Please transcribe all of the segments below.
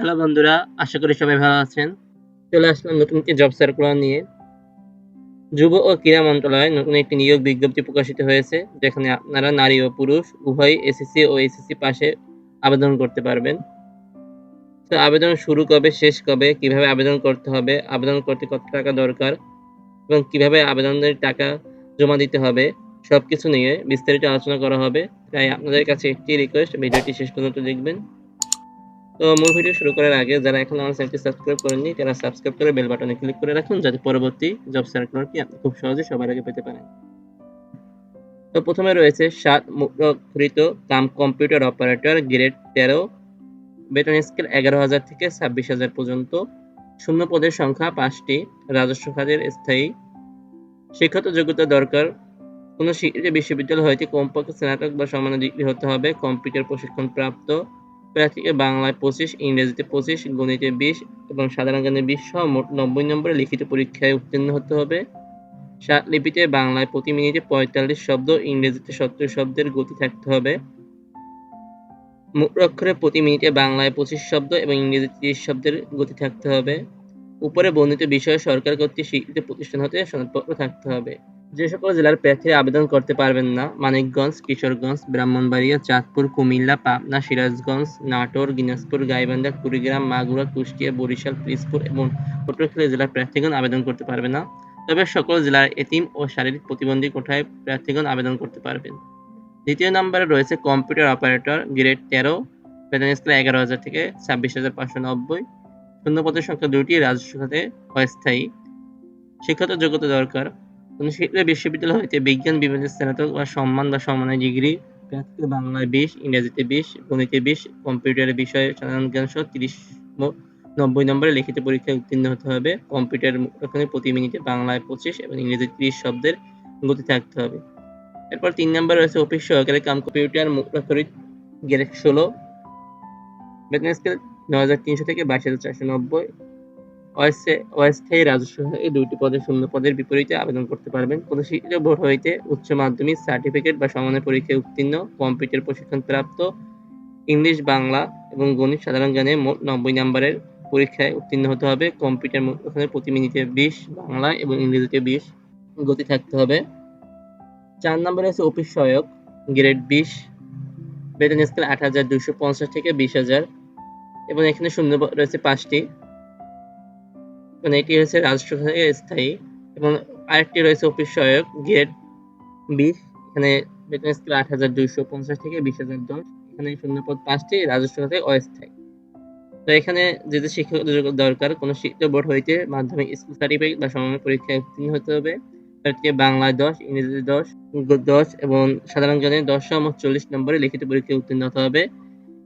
Hello বন্ধুরা, আশা করি সবাই ভালো আছেন। চলে আসলাম নতুন একটি জব সার্কুলার নিয়ে। যুব ও ক্রীড়া মন্ত্রণালয়ে নতুন একটি নিয়োগ বিজ্ঞপ্তি প্রকাশিত হয়েছে, যেখানে আপনারা নারী ও পুরুষ উভয় এসএসসি ও এসএসসি পাশে আবেদন করতে পারবেন। তো আবেদন শুরু কবে, শেষ কবে, কীভাবে আবেদন করতে হবে, আবেদন করতে কত টাকা দরকার, এবং কীভাবে আবেদনের টাকা জমা দিতে হবে, সবকিছু নিয়ে বিস্তারিত আলোচনা করা হবে। তাই আপনাদের কাছে একটি রিকোয়েস্ট ভিডিওটি শেষ পর্যন্ত দেখবেন। তো মূল ভিডিও শুরু করার আগে যারা এখন আমার চ্যানেলটি সাবস্ক্রাইব করেননি, তারা সাবস্ক্রাইব করে বেল বাটনে ক্লিক করে রাখুন যাতে পরবর্তী জব সার্কুলারটি আপনি খুব সহজে সবার আগে পেতে পারেন। তো প্রথমে রয়েছে সাত মুদ্রিত কাম কম্পিউটার অপারেটর গ্রেড তেরো, বেতন স্কেল এগারো হাজার থেকে ছাব্বিশ হাজার পর্যন্ত, শূন্য পদের সংখ্যা পাঁচটি, রাজস্ব খাতের স্থায়ী, শিক্ষাগত যোগ্যতা দরকার, কোনো স্বীকৃত বিশ্ববিদ্যালয় হইতে কমপক্ষে স্নাতক বা সমান ডিগ্রি হতে হবে, কম্পিউটার প্রশিক্ষণ প্রাপ্ত প্রার্থীকে বাংলায় পঁচিশ, ইংরেজিতে পঁচিশ, গণিতে বিশ এবং সাধারণ জ্ঞানে বিশ সহ মোট নব্বই নম্বরে লিখিত পরীক্ষায় উত্তীর্ণ হতে হবে। সাত লিপিতে বাংলায় প্রতি মিনিটে পঁয়তাল্লিশ শব্দ, ইংরেজিতে সত্তর শব্দের গতি থাকতে হবে। মোট অক্ষরে প্রতি মিনিটে বাংলায় পঁচিশ শব্দ এবং ইংরেজিতে তিরিশ শব্দের গতি থাকতে হবে। উপরে বর্ণিত বিষয়ে সরকার কর্তৃক স্বীকৃত প্রতিষ্ঠান হতে সনদপত্র থাকতে হবে। যে সকল জেলার প্রার্থীরা আবেদন করতে পারবেন না, মানিকগঞ্জ, কিশোরগঞ্জ, ব্রাহ্মণবাড়িয়া, চাঁদপুর, কুমিল্লা, পাবনা, সিরাজগঞ্জ, নাটোর, দিনাজপুর, গাইবান্ধা, কুড়িগ্রাম, মাগুরা, কুষ্টিয়া, বরিশাল পিরোজপুর এবং পটুয়াখালী জেলার প্রার্থীগণ আবেদন করতে পারবে না। তবে সকল জেলার এতিম ও শারীরিক প্রতিবন্ধী কোঠায় প্রার্থীগণ আবেদন করতে পারবেন। দ্বিতীয় নম্বরে রয়েছে কম্পিউটার অপারেটর, গ্রেড তেরো বেতন স্কেল এগারো হাজার থেকে ছাব্বিশ হাজার পাঁচশো নব্বই। শূন্য পদের সংখ্যা দুটি রাজস্ব খাতে অস্থায়ী। শিক্ষাগত যোগ্যতা দরকার। কোনো স্বীকৃত বিশ্ববিদ্যালয় হইতে বিজ্ঞান, বিভাগে, স্নাতক বা সম্মান বা সম্মানের ডিগ্রি প্রার্থীকে বাংলায় বিশ, ইংরেজিতে বিশ, গণিতে বিশ, কম্পিউটারের বিষয়ে সাধারণ জ্ঞান সহ তিরিশ নব্বই নম্বরে লিখিত পরীক্ষায় উত্তীর্ণ হতে হবে। কম্পিউটার ওখানে প্রতি মিনিটে বাংলায় পঁচিশ এবং ইংরেজি ত্রিশ শব্দের গতি থাকতে হবে। এরপর তিন নম্বর রয়েছে অফিস সহকারী কাম কম্পিউটার মুদ্রাকরিত গ্রেড ষোলো। বেতন স্কেল নয় হাজার তিনশো থেকে বাইশ হাজার চারশো নব্বই। অস্থায়ী রাজস্ব এই দুইটি পদে শূন্য পদের বিপরীতে আবেদন করতে পারবেন। কোনো স্বীকৃত বোর্ড হইতে উচ্চ মাধ্যমিক সার্টিফিকেট বা সমানের পরীক্ষায় উত্তীর্ণ, কম্পিউটার প্রশিক্ষণ প্রাপ্ত ইংলিশ, বাংলা এবং গণিত সাধারণ জ্ঞানে মোট নব্বই নম্বরের পরীক্ষায় উত্তীর্ণ হতে হবে। কম্পিউটার ওখানে প্রতি মিনিটে বিশ, বাংলা এবং ইংরেজিতে বিশ গতি থাকতে হবে। চার নম্বরে আছে অফিস সহায়ক, গ্রেড বিশ, বেতন স্কেল আট হাজার দুশো পঞ্চাশ থেকে বিশ হাজার এবং এখানে শূন্য রয়েছে পাঁচটি। মানে এটি হচ্ছে রাজস্ব খাতে স্থায়ী এবং আরেকটি রয়েছে অফিস সহায়ক, গ্রেড বিশ এখানে বেতন স্কেল আট হাজার দুইশো পঞ্চাশ থেকে বিশ হাজার দশ। এখানে শূন্যপদ পাঁচটি রাজস্ব খাতে অস্থায়ী। তো এখানে যেহেতু শিক্ষক দরকার, কোনো শিক্ষিত বোর্ড হইতে মাধ্যমিক স্কুল সার্টিফিকেট বা সময় পরীক্ষায় উত্তীর্ণ হতে হবে। প্রার্থীকে বাংলায় দশ ইংরেজিতে দশ দশ এবং সাধারণ জ্ঞানে দশ সহ চল্লিশ নম্বরে লিখিত পরীক্ষায় উত্তীর্ণ হতে হবে।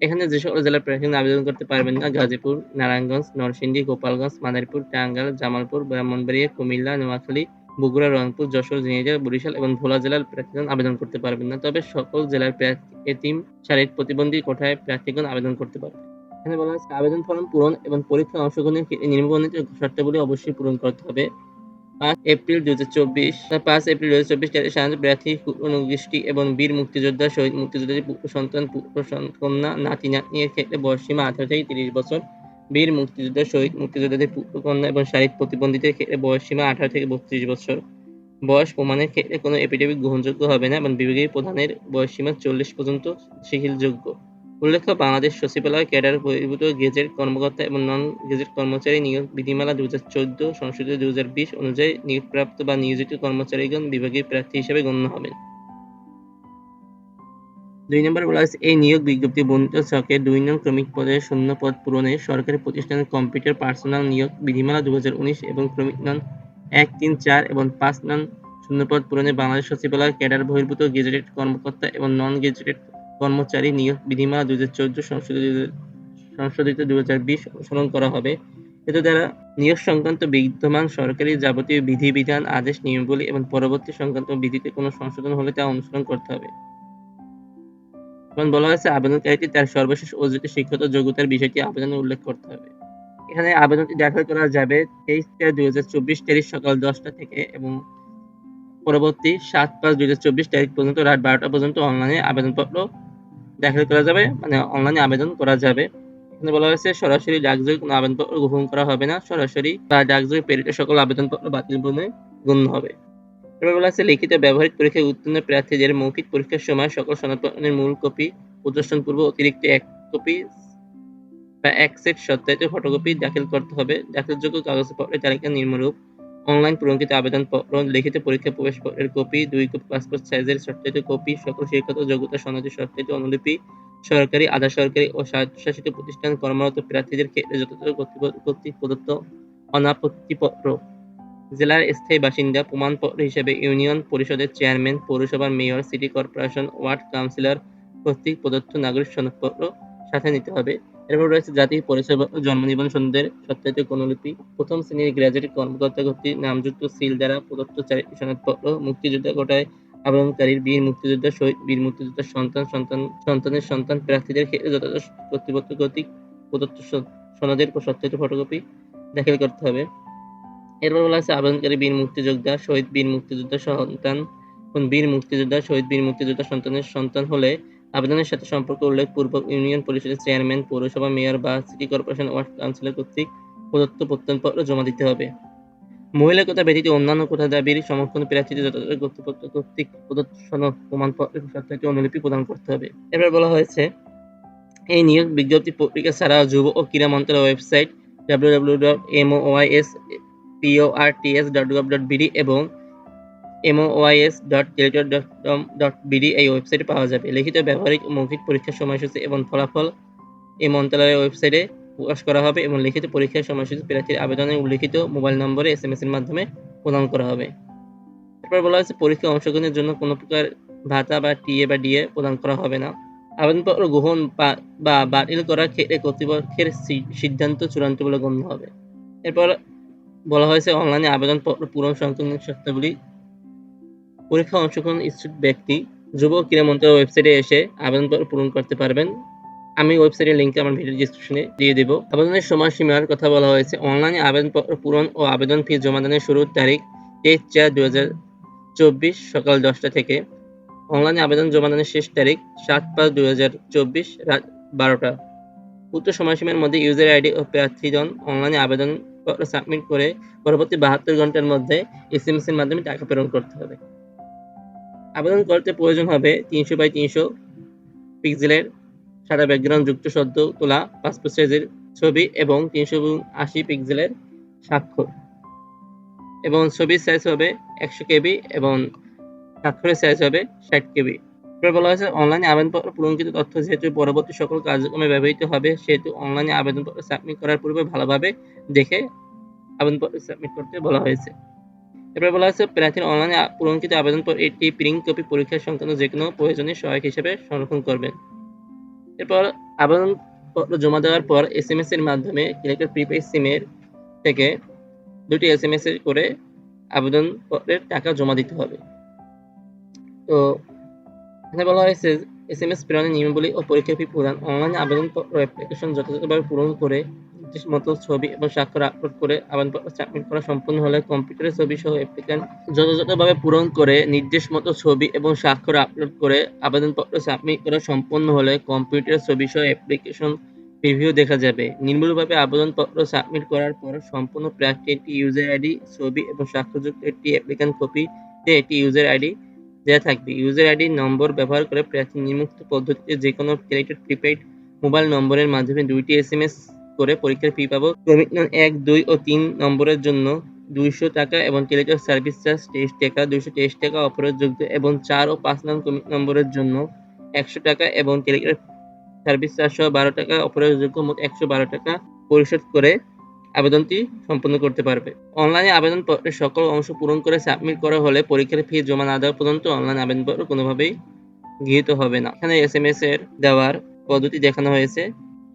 এখানে যে সকল জেলার প্রার্থীরা আবেদন করতে পারবেন না, গাজীপুর, নারায়ণগঞ্জ, নরসিংদী, গোপালগঞ্জ, মাদারীপুর, টাঙ্গাইল, জামালপুর, ব্রাহ্মণবাড়িয়া, কুমিল্লা, নোয়াখালী, বগুড়া, রংপুর, যশোর, ঝিনাইদহ, বরিশাল এবং ভোলা জেলার প্রার্থীগণ আবেদন করতে পারবেন না। তবে সকল জেলার এতিম, শারীরিক প্রতিবন্ধী কোঠায় প্রার্থীগণ আবেদন করতে পারবেন। এখানে বলা হচ্ছে আবেদন ফর্ম পূরণ এবং পরীক্ষা অংশগ্রহণের নিম্নবর্ণিত শর্তাবলী অবশ্যই পূরণ করতে হবে। পাঁচ এপ্রিল দু হাজার চব্বিশ পাঁচ এপ্রিল দু হাজার চব্বিশ সাধারণত প্রার্থী অনুগোষ্ঠী এবং বীর মুক্তিযোদ্ধা, শহীদ মুক্তিযোদ্ধাদের সন্তান কন্যা নাতি, নাতনির ক্ষেত্রে বয়সসীমা আঠারো থেকে তিরিশ বছর, বীর মুক্তিযোদ্ধা, শহীদ মুক্তিযোদ্ধাদের পুত্র কন্যা এবং শারীরিক প্রতিবন্ধীদের ক্ষেত্রে বয়সসীমা আঠারো থেকে বত্রিশ বছর। বয়স প্রমাণের ক্ষেত্রে কোনো এপিডেভিট গ্রহণযোগ্য হবে না এবং বিভাগীয় প্রধানের বয়সসীমা চল্লিশ পর্যন্ত শিথিলযোগ্য। উল্লেখ্য, বাংলাদেশ সচিবালয় ক্যাডার বহির্ভূত গেজেট কর্মকর্তা এবং নন গেজেট কর্মচারী নিয়োগ বিধিমালা দু হাজার চোদ্দ সংশোধিত দু হাজার বিশ অনুযায়ী নিয়োগপ্রাপ্ত বা নিয়োজিত কর্মচারীগণ বিভাগীয় প্রার্থী হিসেবে গণ্য হবেন। দুই নম্বর বলা হয়েছে, এই নিয়োগ বিজ্ঞপ্তি বর্ণিত ছকে দুই নং ক্রমিক পদের শূন্য পদ পূরণে সরকারি প্রতিষ্ঠানের কম্পিউটার পার্সোনাল নিয়োগ বিধিমালা দু হাজার উনিশ এবং ক্রমিক নং এক, তিন, চার এবং পাঁচ নং শূন্যপদ পূরণে বাংলাদেশ সচিবালয় ক্যাডার বহির্ভূত গেজেটেড কর্মকর্তা এবং নন গেজেটেড কর্মচারী নিয়োগ বিধিমালা দুই হাজার চোদ্দ সংশোধিত সংশোধিত দুই হাজার বিশ অনুসরণ করা হবে। এতে দ্বারা নিয়োগ সংক্রান্ত বিদ্যমান সরকারি যাবতীয় বিধিবিধান, আদেশ, নিয়মাবলী এবং পরবর্তী সংক্রান্ত বিধিতে কোনো সংশোধন হলে তা অনুসরণ করতে হবে। এবং বলা হয়েছে, আবেদনকারীটি তার সর্বশেষ অর্জিত শিক্ষত যোগ্যতার বিষয়টি আবেদনে উল্লেখ করতে হবে। এখানে আবেদনটি দাখিল করা যাবে তেইশ চার দুই হাজার চব্বিশ তারিখ সকাল দশটা থেকে এবং পরবর্তী সাত পাঁচ দুই হাজার চব্বিশ তারিখ পর্যন্ত রাত বারোটা পর্যন্ত অনলাইনে আবেদনপত্র দাখিল করা যাবে মানে অনলাইনে আবেদন করা যাবে। এখানে বলা হয়েছে, সরাসরি ডাকযোগে কোনো গ্রহণ করা হবে না। সরাসরি বা ডাকযোগে সকল বাতিল বলে গণ্য হবে। এবার বলা আছে লিখিত ব্যবহারিক পরীক্ষায় উত্তীর্ণ প্রার্থীদের মৌখিক পরীক্ষার সময় সকল সনদপত্রের মূল কপি, প্রদর্শন পূর্ব অতিরিক্ত এক কপি বা এক সেট সত্যায়িত ফটোকপি দাখিল করতে হবে। দাখিলযোগ্য কাগজপত্রের তালিকা নিম্নরূপ। অনলাইন পূরণকৃত আবেদনপত্র, লিখিত পরীক্ষা, প্রবেশ প্রবেশপত্রের কপি, দুই কপি পাসপোর্ট সাইজের সত্যায়িত কপি, সকল শিক্ষাগত যোগ্যতা সনদের সত্যায়িত অনুলিপি, সরকারি, আধা সরকারি ও স্বায়ত্তশাসিত প্রতিষ্ঠান, কর্মরত প্রার্থীদের ক্ষেত্রে যথাযথ কর্তৃক প্রদত্ত অনাপত্তিপত্র। জেলার স্থায়ী বাসিন্দা, প্রমাণপত্র হিসেবে ইউনিয়ন পরিষদের চেয়ারম্যান, পৌরসভার mayor, city corporation ward councillor কর্তৃক প্রদত্ত নাগরিক সনদপত্র সাথে নিতে হবে। এরপর রয়েছে জাতীয় পরিচয়পত্র জন্ম নিবন্ধন সনদের সত্যায়িত অনুলিপি প্রথম শ্রেণির গ্র্যাজুয়েট কর্মকর্তা কর্তৃক নামযুক্ত সিল দ্বারা প্রদত্ত সনদপত্র, মুক্তিযোদ্ধা কোটায় আবেদনকারীর বীর মুক্তিযোদ্ধা শহীদ, বীর মুক্তিযোদ্ধার সন্তান সন্তান, সন্তানের সন্তান, প্রার্থীদের ক্ষেত্রে যথাযথ কর্তৃপক্ষ কর্তৃক প্রদত্ত সনদের সত্যায়িত ফটোকপি দাখিল করতে হবে। এরপর বলা আছে আবেদনকারী বীর মুক্তিযোদ্ধা শহীদ, বীর মুক্তিযোদ্ধা সন্তান, বীর মুক্তিযোদ্ধা শহীদ, বীর মুক্তিযোদ্ধা সন্তানের সন্তান হলে আবেদনের সাথে সম্পর্ক উল্লেখ পূর্বক ইউনিয়ন পরিষদের চেয়ারম্যান, পৌরসভা মেয়র বা সিটি কর্পোরেশন ওয়ার্ড কাউন্সিলর কর্তৃক প্রদত্ত প্রত্যয়নপত্র জমা দিতে হবে। মহিলা কোটা ব্যতীত অন্যান্য কোটা দাবির সমর্থন প্রার্থীদের যথাযথ কর্তৃপক্ষ কর্তৃক প্রদত্ত সনদ, প্রমাণপত্র সত্যায়িত অনুলিপি প্রদান করতে হবে। এবার বলা হয়েছে, এই নিয়োগ বিজ্ঞপ্তি পত্রিকা ছাড়া যুব ও ক্রীড়া মন্ত্রণালয়ের ওয়েবসাইট www.mois.ports.gov.bd এবং mois.teletor.com.bd এই ওয়েবসাইটে পাওয়া যাবে। লিখিত ব্যবহারিক মৌখিক পরীক্ষার সময়সূচি এবং ফলাফল এই মন্ত্রণালয়ের ওয়েবসাইটে প্রকাশ করা হবে এবং লিখিত পরীক্ষার সময়সূচি প্রার্থীর আবেদনে উল্লিখিত মোবাইল নম্বরে এস এম এর মাধ্যমে প্রদান করা হবে। এরপর বলা হয়েছে পরীক্ষা অংশগ্রহণের জন্য কোনো প্রকার ভাতা বা টিএ বা ডিএ প্রদান করা হবে না। আবেদনপত্র গ্রহণ বা বাতিল করার ক্ষেত্রে কর্তৃপক্ষের সিদ্ধান্ত চূড়ান্ত বলে গণ্য হবে। এরপর বলা হয়েছে, অনলাইনে আবেদনপত্র পূরণ সংক্রান্ত শর্তাবলী পরীক্ষা অংশগ্রহণ ইচ্ছুক ব্যক্তি যুব ক্রীড়া মন্ত্রণালয়ের ওয়েবসাইটে এসে আবেদনপত্র পূরণ করতে পারবেন। আমি ওয়েবসাইটের লিঙ্ক আমার ভিডিও ডিসক্রিপশনে দিয়ে দেব। আবেদনের সময়সীমার কথা বলা হয়েছে অনলাইনে আবেদনপত্র পূরণ ও আবেদন ফি জমা দানের শুরুর তারিখ তেইশ চার দু হাজার চব্বিশ সকাল দশটা থেকে। অনলাইনে আবেদন জমা দানের শেষ তারিখ সাত পাঁচ হাজার চব্বিশ রাত বারোটা। উক্ত সময়সীমার মধ্যে ইউজার আইডি ও প্রার্থীজন অনলাইনে আবেদনপত্র সাবমিট করে পরবর্তী বাহাত্তর ঘণ্টার মধ্যে এস এর মাধ্যমে টাকা প্রেরণ করতে হবে। আবেদন করতে প্রয়োজন হবে তিনশো বাই তিনশো পিক্সেলের সাদা ব্যাকগ্রাউন্ড যুক্ত সদ্য তোলা পাসপোর্ট সাইজের ছবি এবং তিনশো আশি পিক্সেলের স্বাক্ষর। এবং ছবির সাইজ হবে একশো কেবি এবং স্বাক্ষরের সাইজ হবে ষাট কেবি। বলা হয়েছে অনলাইনে আবেদনপত্র পূরণকৃত তথ্য যেহেতু পরবর্তী সকল কার্যক্রমে ব্যবহৃত হবে, সেহেতু অনলাইনে আবেদনপত্র সাবমিট করার পূর্বে ভালোভাবে দেখে আবেদনপত্র সাবমিট করতে বলা হয়েছে। এরপর বলা হয়েছে, প্রার্থীর অনলাইনে পূরণকৃত আবেদনপত্র একটি প্রিন্ট কপি পরীক্ষা সংক্রান্ত যে কোনো প্রয়োজনীয় সহায়ক হিসেবে সংরক্ষণ করবেন। এরপর আবেদনপত্র জমা দেওয়ার পর এস এম এস এর মাধ্যমে সিলেক্টেড প্রিপেড সিমের থেকে দুটি এস এম এস করে আবেদনপত্রের টাকা জমা দিতে হবে। তো এখানে বলা হয়েছে এস এম এস প্রেরণের নিয়মাবলী ও পরীক্ষা ফি প্রদান অনলাইনে আবেদনপত্র অ্যাপ্লিকেশন যথাযথভাবে পূরণ করে নির্দেশ মতো ছবি এবং স্বাক্ষর আপলোড করে আবেদনপত্র সাবমিট করা সম্পূর্ণ হলে কম্পিউটারে ছবি সহ অ্যাপ্লিক্যান্ট যথাযথভাবে পূরণ করে নির্দেশ মতো ছবি এবং স্বাক্ষর আপলোড করে আবেদনপত্র সাবমিট করা সম্পন্ন হলে কম্পিউটারে ছবি সহ অ্যাপ্লিকেশন প্রিভিউ দেখা যাবে। নির্মূলভাবে আবেদনপত্র সাবমিট করার পর সম্পূর্ণ প্রার্থী একটি ইউজার আইডি, ছবি এবং স্বাক্ষরযুক্ত একটি অ্যাপ্লিক্যান্ট কপিতে একটি ইউজার আইডি দেওয়া থাকবে। ইউজার আইডি নম্বর ব্যবহার করে প্রার্থী নির্মুক্ত পদ্ধতিতে যে কোনো সিলেক্টেড প্রিপেইড মোবাইল নম্বরের মাধ্যমে দুইটি এস এম এস করে পরীক্ষার ফি পাবো। ক্রমিক নং এক, দুই ও তিন নম্বরের জন্য দুইশো টাকা এবং টেলিটক সার্ভিস চার্জ তেইশ টাকা, দুইশো তেইশ টাকা অপরাধযোগ্য এবং চার ও পাঁচ নং ক্রমিক নম্বরের জন্য একশো টাকা এবং টেলিটক সার্ভিস সহ বারো টাকা, অপরাধযোগ্য মোট একশো বারো টাকা পরিশোধ করে আবেদনটি সম্পন্ন করতে পারবে। অনলাইনে আবেদনপত্রের সকল অংশ পূরণ করে সাবমিট করা হলে পরীক্ষার ফি জমা না দেওয়া পর্যন্ত অনলাইন আবেদনপত্র কোনোভাবেই গৃহীত হবে না। এখানে এস এম এস এর দেওয়ার পদ্ধতি দেখানো হয়েছে।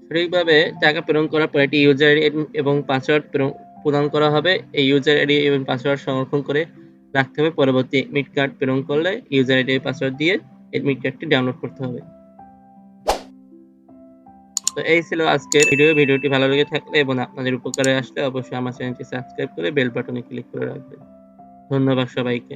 সঠিকভাবে টাকা প্রেরণ করার পর একটি ইউজার আইডি এবং পাসওয়ার্ড প্রদান করা হবে। এই ইউজার আইডি এবং পাসওয়ার্ড সংরক্ষণ করে রাখতে হবে। পরবর্তী এডমিট কার্ড প্রেরণ করলে ইউজার আইডি পাসওয়ার্ড দিয়ে এডমিট কার্ডটি ডাউনলোড করতে হবে। তো এই ছিল আজকের ভিডিও ভিডিওটি ভালো লেগে থাকলে এবং আপনাদের উপকারে আসলে অবশ্যই আমার চ্যানেলটি সাবস্ক্রাইব করে বেল বাটনে ক্লিক করে রাখবেন। ধন্যবাদ সবাইকে।